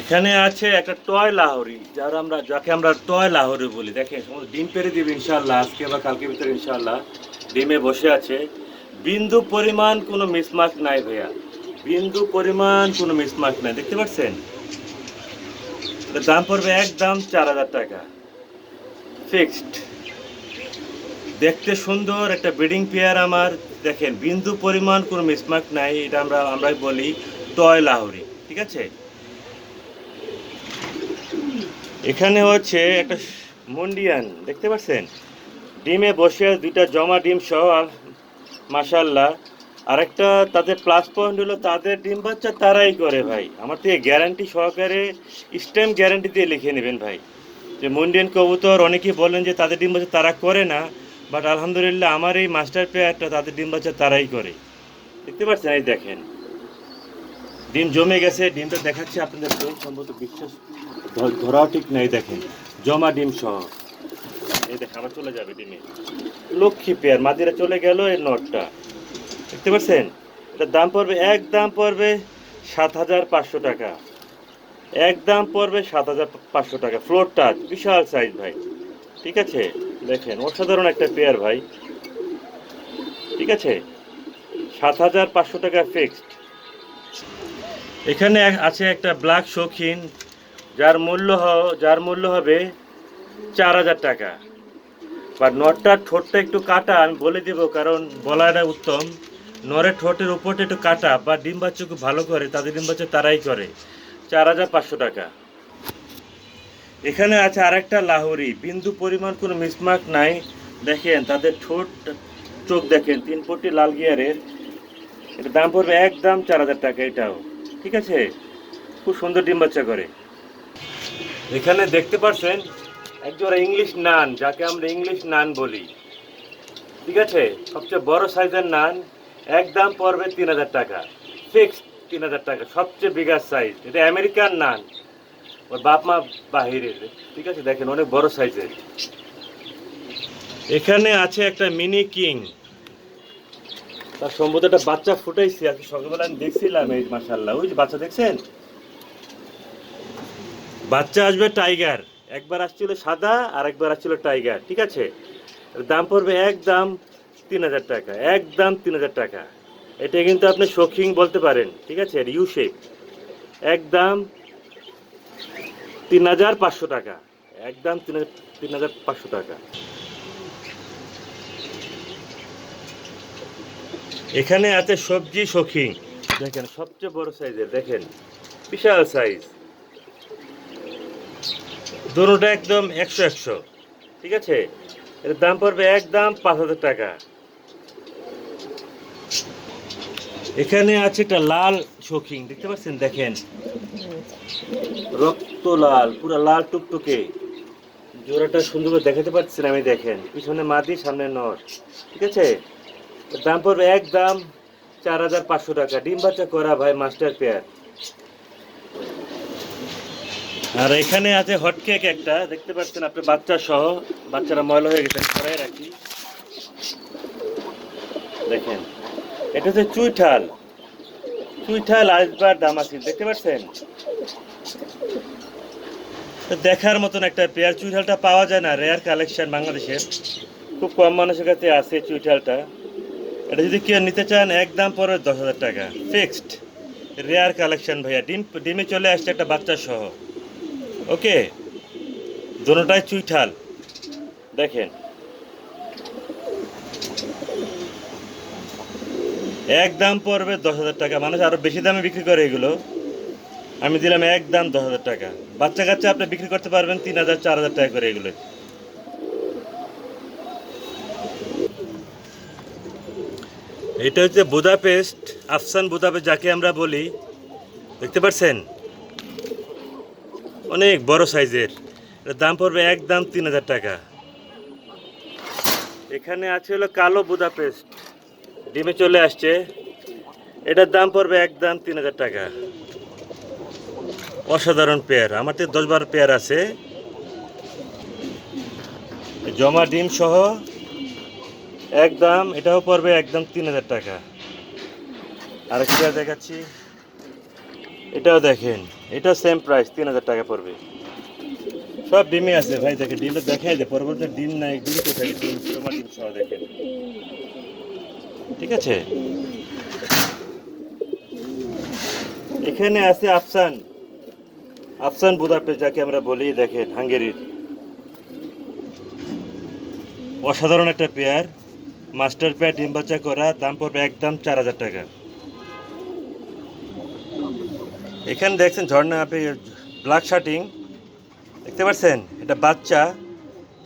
এখানে আছে একটা টয় লাহোরি, যার আমরা যাকে আমরা টয় লাহোরি বলি। দেখেন, সমস্ত ডিম পেরে দিবে ইনশাল্লাহ আজকে বা কালকে ভিতরে ইনশাল্লাহ ডিমে বসে আছে। বিন্দু পরিমাণ কোনো মিসমার্ক নাই ভাইয়া। বিন্দু পরিমাণ কোনো মিসমার্ক নাই, দেখতে পাচ্ছেন? দাম পড়বে একদম চার হাজার টাকা। ফিক্সড। দেখতে সুন্দর একটা ব্রিডিং পেয়ার আমার। দেখেন, বিন্দু পরিমাণ কোনো মিসমার্ক নাই, এটা আমরা আমরাই বলি টয় লাহোরি, ঠিক আছে? এখানে হচ্ছে একটা মুন্ডিয়ান, দেখতে পাচ্ছেন? ডিমে বসে দুইটা জমা ডিম সহ, আর মাসাল্লাহ আরেকটা তাদের প্লাস পয়েন্ট হলো তাদের ডিম বাচ্চা তারাই করে ভাই। আমার থেকে গ্যারান্টি সহকারে স্ট্যাম্প গ্যারান্টি দিয়ে লিখে নেবেন ভাই। যে মুন্ডিয়ান কবুতর, অনেকেই বলেন যে তাদের ডিম বাচ্চা তারা করে না বাট আলহামদুলিল্লাহ আমার এই মাস্টার পেয়ারটা তাদের ডিম বাচ্চা তারাই করে। দেখতে পাচ্ছেন, এই দেখেন। ডিম জমে গেছে, ডিমটা দেখাচ্ছে, আপনাদের সম্ভবত বিশ্বাস ধরাও ঠিক নাই দেখেন। জমা ডিম সহ। এই দেখেন, আবার চলে যাবে ডিমে। লক্ষ্মী পেয়ার, মাদিরা চলে গেল এই নটটা। দেখতে পাচ্ছেন? এটার দাম পড়বে, এক দাম পড়বে সাত হাজার পাঁচশো টাকা। এক দাম পড়বে সাত হাজার পাঁচশো টাকা। ফ্লোর টাচ বিশাল সাইজ ভাই। ঠিক আছে? দেখেন, অসাধারণ একটা পেয়ার ভাই। ঠিক আছে? সাত হাজার পাঁচশো টাকা ফিক্সড এখানে আছে একটা ব্ল্যাক শৌখিন। যার মূল্য যার মূল্য হবে চার হাজার টাকা। বা নটটার ঠোঁটটা একটু কাটা আমি বলে দেব, কারণ বলাটা উত্তম। নরের ঠোঁটের উপরটা একটু কাটা, বা ডিম বাচ্চা খুব ভালো করে, তাদের ডিম বাচ্চা তারাই করে। চার হাজার পাঁচশো টাকা। এখানে আছে আরেকটা লাহোরি। বিন্দু পরিমাণ কোনো মিসমার্ক নাই। দেখেন, তাদের ঠোঁট, চোখ দেখেন, তিন পট্টি লাল গিয়ারের। এটা দাম পড়বে একদম চার হাজার টাকা এটাও। ঠিক আছে? খুব সুন্দর ডিম বাচ্চা করে। এখানে দেখতে পাচ্ছেন একজোড়া ইংলিশ নান, যাকে আমরা ইংলিশ নান বলি। ঠিক আছে? সবচেয়ে বড় সাইজের নান একদম পড়বে তিন হাজার টাকা। ফিক্সড তিন হাজার টাকা, সবচেয়ে বিগার সাইজ এটা আমেরিকান নান। ওর বাপ মা বাহিরের। ঠিক আছে? দেখেন, অনেক বড় সাইজের। এখানে আছে একটা মিনি কিং। তার সম্ভবত একটা বাচ্চা ফুটাইছি। আজকে সকালবেলা আমি দেখছিলাম এই মাসাল্লাহ ওই যে বাচ্চা দেখছেন? বাচ্চা আসবে টাইগার। একবার আসছিল সাদা আর একবার আসছিল টাইগার, ঠিক আছে? দাম পড়বে একদম তিন হাজার টাকা একদম তিন হাজার টাকা। এটা কিন্তু আপনি শৌখিং বলতে পারেন, ঠিক আছে? ইউ শেপ একদম তিন হাজার পাঁচশো টাকা একদম তিন হাজার তিন হাজার পাঁচশো টাকা। এখানে আছে সবজি শৌখিন। দেখেন, সবচেয়ে বড় সাইজের, দেখেন, বিশাল সাইজ। দুটোটা একদম একশো একশো। ঠিক আছে? এর দাম পড়বে একদম পাঁচ হাজার টাকা। এখানে আছে একটা লাল শৌখিন, দেখতে পাচ্ছেন? দেখেন। রক্ত লাল, পুরো লাল টুকটুকে। জোড়াটা সুন্দর দেখাতে পাচ্ছি না আমি, দেখেন। পিছনে মাদি, সামনে নর। ঠিক আছে? দাম পড়বে একদম চার হাজার পাঁচশো টাকা। ডিম বাচ্চা করা ভাই, মাস্টার পেয়ার। আর এখানে আছে হটকেক একটা। দেখতে পাচ্ছেন আপনি বাচ্চা সহ, বাচ্চারা ময়লা হয়ে গেছে, আমি সরাই রাখি। দেখেন, এটা হচ্ছে চুইঠাল। চুইঠাল আসবার দাম আছে দেখতে পাচ্ছেন? দেখার মতন একটা পেয়ার। চুইঠালটা পাওয়া যায় না রেয়ার কালেকশন বাংলাদেশের। খুব কম মানুষের কাছে আছে চুইঠালটা। এটা যদি কেউ নিতে চান, একদম পরে দশ হাজার টাকা। ফিক্সড রেয়ার কালেকশন ভাইয়া। ডিম, ডিমে চলে আসছে একটা বাচ্চা সহ। ওকে দোনোটাই চুইঠাল। দেখেন। এক দাম পড়বে দশ হাজার টাকা। মানুষ আরও বেশি দামে বিক্রি করে এগুলো। আমি দিলাম এক দাম দশ হাজার টাকা। বাচ্চা কাচ্চা আপনি বিক্রি করতে পারবেন তিন হাজার, চার হাজার টাকা করে এগুলো। এটা হচ্ছে বুদাপেস্ট, আফসান বুদাপেস্ট, যাকে আমরা বলি। দেখতে পাচ্ছেন অনেক বড় সাইজের। এটার দাম পড়বে একদম তিন হাজার টাকা। এখানে আছে হলো কালো বুদাপেস্ট। ডিমে চলে আসছে। এটার দাম পড়বে একদম তিন হাজার টাকা। অসাধারণ পেয়ার। আমার তো দশ বারো পেয়ার আছে। জমা ডিম সহ একদম, এটাও পড়বে একদম তিন হাজার টাকা। আরেকটা দেখাচ্ছি। এটাও দেখেন এটা সেম প্রাইস তিন হাজার টাকা পড়বে। সব ডিমে আছে ভাই, দেখেন, ডিমটা দেখাই দে পরবর্তী ডিম নাই, ডিম কোথায়? ডিম, তোমার ডিম সহ দেখেন। ঠিক আছে? এখানে আছে আফসান। আফসান বুদাপেস্ট, যাকে আমরা বলি, দেখেন, হাঙ্গেরির। অসাধারণ একটা পেয়ার মাস্টার পেয়ার ডিম বাচ্চা করা, দাম পড়বে একদম চার হাজার টাকা। এখানে দেখছেন ঝর্ণা আপনি ব্ল্যাক শার্টিং দেখতে পাচ্ছেন? এটা বাচ্চা,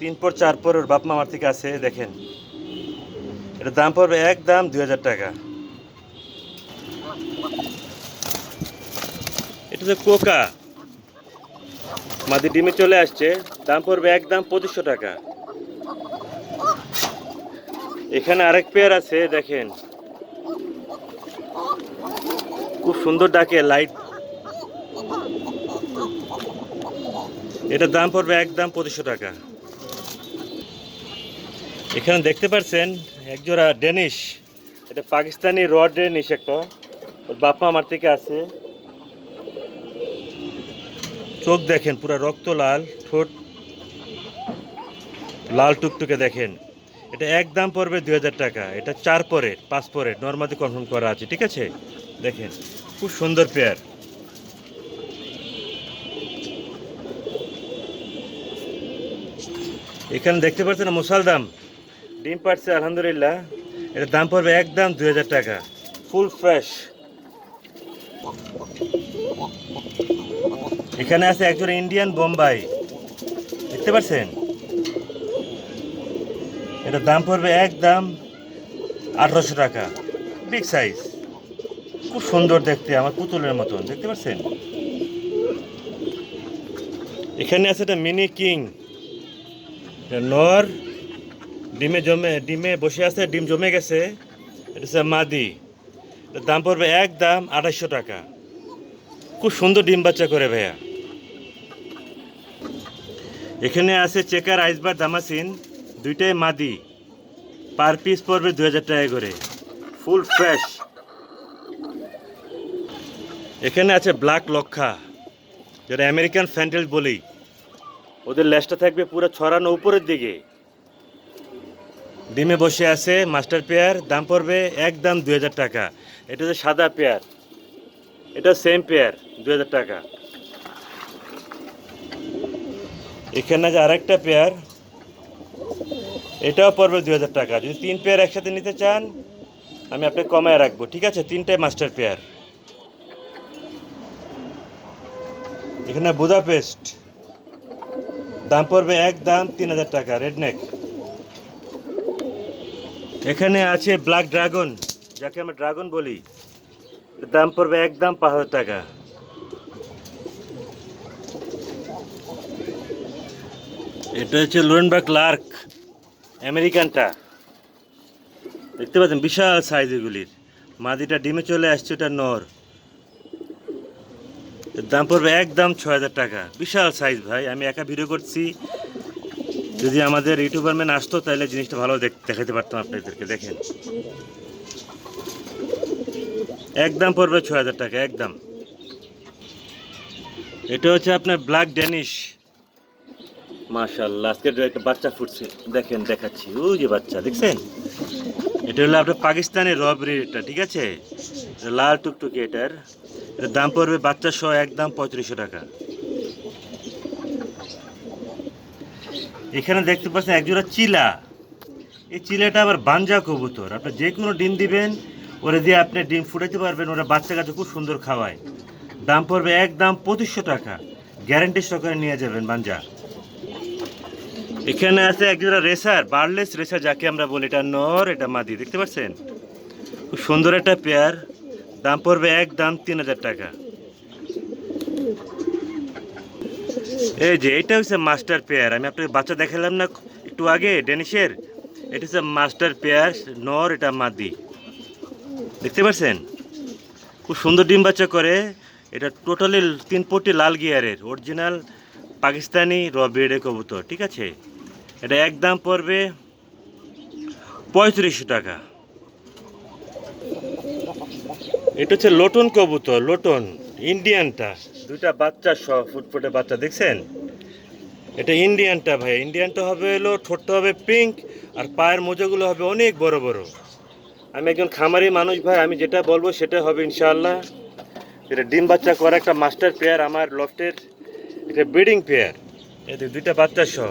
তিন পর চার পর ওর বাপ মামার থেকে আছে দেখেন। এটা দাম পড়বে এক দাম দুই হাজার টাকা। এটা তো কোকা। মাদি ডিমে চলে আসছে, দাম পড়বে এক দাম পঁচিশশো টাকা। এখানে আরেক পেয়ার আছে, দেখেন। খুব সুন্দর ডাকে লাইট এটার দাম পড়বে একদম পঁচিশশো টাকা। এখানে দেখতে পাচ্ছেন একজোড়া ডেনিশ। এটা পাকিস্তানি র ডেনিশ একটা। ওর বাপমা আমার থেকে আছে। চোখ দেখেন, পুরো রক্ত লাল, ঠোঁট লাল টুকটুকে দেখেন। এটা এক দাম পড়বে দুই হাজার টাকা। এটা চার পরে পাঁচ পরে নর্মালি কনফার্ম করা আছে, ঠিক আছে? দেখেন, খুব সুন্দর পেয়ার এখানে দেখতে পাচ্ছেন মশাল দাম। ডিম পাচ্ছে আলহামদুলিল্লাহ। এটার দাম পড়বে একদম দুই হাজার টাকা। Full fresh. এখানে আছে একজন ইন্ডিয়ান বোম্বাই। দেখতে পাচ্ছেন? এটার দাম পড়বে একদম আঠারোশো টাকা। বিগ সাইজ খুব সুন্দর দেখতে, আমার পুতুলের মতন। দেখতে পাচ্ছেন? এখানে আছে একটা মিনি কিং। নর, ডিমে জমে, ডিমে বসে আছে, ডিম জমে গেছে। এটা হচ্ছে মাদি। দাম পড়বে এক দাম আড়াইশো টাকা। খুব সুন্দর ডিম বাচ্চা করে ভাইয়া। এখানে আছে চেকার, আইসবার, দামাসিন। দুইটাই মাদি। পার পিস পড়বে দু হাজার টাকা করে। Full fresh. এখানে আছে ব্ল্যাক লক্ষা। যেটা আমেরিকান ফ্যান্টেল বলি ওদের লেজটা থাকবে পুরো ছড়ানো উপরের দিকে। ডিমে বসে আছে মাস্টার পেয়ার, দাম পড়বে একদম দুই হাজার টাকা। এটা হচ্ছে সাদা পেয়ার। এটা সেম পেয়ার, দুই হাজার টাকা। এখানে আছে আরেকটা পেয়ার, এটাও পড়বে দুই হাজার টাকা। যদি তিন পেয়ার একসাথে নিতে চান, আমি আপনাকে কমায় রাখব, ঠিক আছে? তিনটাই মাস্টার পেয়ার। এখানে বুদাপেস্ট। দাম পড়বে এক দাম তিন হাজার টাকা রেডনেক এখানে আছে ব্ল্যাক ড্রাগন যাকে আমরা ড্রাগন বলি। দাম পড়বে একদম পাঁচ হাজার টাকা। এটা হচ্ছে লোরেনবার্গ লার্ক আমেরিকানটা। দেখতে পাচ্ছেন, বিশাল সাইজ এগুলির মাদিটা ডিমে চলে আসছে, ওটা নর। দাম পড়বে একদম ছ হাজার টাকা। বিশাল সাইজ ভাই, আমি একা ভিডিও করছি। যদি আমাদের ইউটিউবার ম্যান আসতো, তাহলে জিনিসটা ভালো দেখ- দেখাতে পারতাম আপনাদেরকে, দেখেন। একদম পড়বে ছ হাজার টাকা, একদম। এটা হচ্ছে আপনার ব্ল্যাক ড্যানিশ মাশাল্লাহ আজকে একটা বাচ্চা ফুটছে। দেখেন, দেখাচ্ছি। ওই যে বাচ্চা, দেখছেন? এটা হলো আপনার পাকিস্তানের রবরির এটা, ঠিক আছে? লাল টুকটুকি এটার। দাম পড়বে বাচ্চা সহ একদম পঁয়ত্রিশশো টাকা। এখানে দেখতে পাচ্ছেন একজোড়া চিলা। এই চিলাটা আবার বাঞ্জা কবুতর। আপনি যে কোনো ডিম দিবেন, ওরা দিয়ে আপনি ডিম ফুটাইতে পারবেন, ওরা বাচ্চা কাছে খুব সুন্দর খাওয়ায়। দাম পড়বে একদম পঁচিশশো টাকা। গ্যারান্টি সহকারে নিয়ে যাবেন বাঞ্জা। এখানে আছে একজোড়া রেসার, বার্লেস রেসার যাকে আমরা বলি, এটা নর, এটা মাদি। দেখতে পাচ্ছেন? খুব সুন্দর একটা পেয়ার। দাম পড়বে এক দাম তিন হাজার টাকা। এই যে এটা হচ্ছে মাস্টার পেয়ার। আমি আপনাকে বাচ্চা দেখালাম না একটু আগে ডেনিশের এটা হচ্ছে মাস্টার পেয়ার, নর, এটা মাদি। দেখতে পাচ্ছেন? খুব সুন্দর ডিম বাচ্চা করে। এটা টোটালি তিন পটি লাল গিয়ারের, অরিজিনাল পাকিস্তানি রবিডে কবুতর, ঠিক আছে? এটা এক দাম পড়বে পঁয়ত্রিশশো টাকা। এটা হচ্ছে লোটন কবুতর লোটন ইন্ডিয়ানটা। দুইটা বাচ্চা সহ ফুটফুটে বাচ্চা দেখছেন? এটা ইন্ডিয়ানটা ভাই ইন্ডিয়ানটা হবে এলো ঠোঁটটা হবে পিঙ্ক আর পায়ের মোজাগুলো হবে অনেক বড় বড়। আমি একজন খামারি মানুষ ভাই আমি যেটা বলব সেটা হবে ইনশাআল্লাহ। এটা ডিম বাচ্চা করা একটা মাস্টার পেয়ার আমার লফটের এটা ব্রিডিং পেয়ার। এদের দুইটা বাচ্চা সহ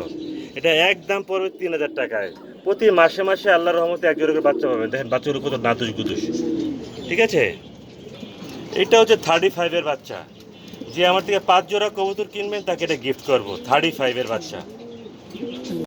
এটা একদম পড়বে তিন হাজার টাকায়। প্রতি মাসে মাসে আল্লাহর রহমতে এক জোড়া করে বাচ্চা পাবেন। দেখেন বাচ্চাগুলো কত নাতুস গুতুস ঠিক আছে? এটা হচ্ছে থার্টি ফাইভের বাচ্চা। যে আমার থেকে পাঁচ জোড়া কবুতর কিনবেন, তাকে এটা গিফট করব। থার্টি ফাইভের বাচ্চা।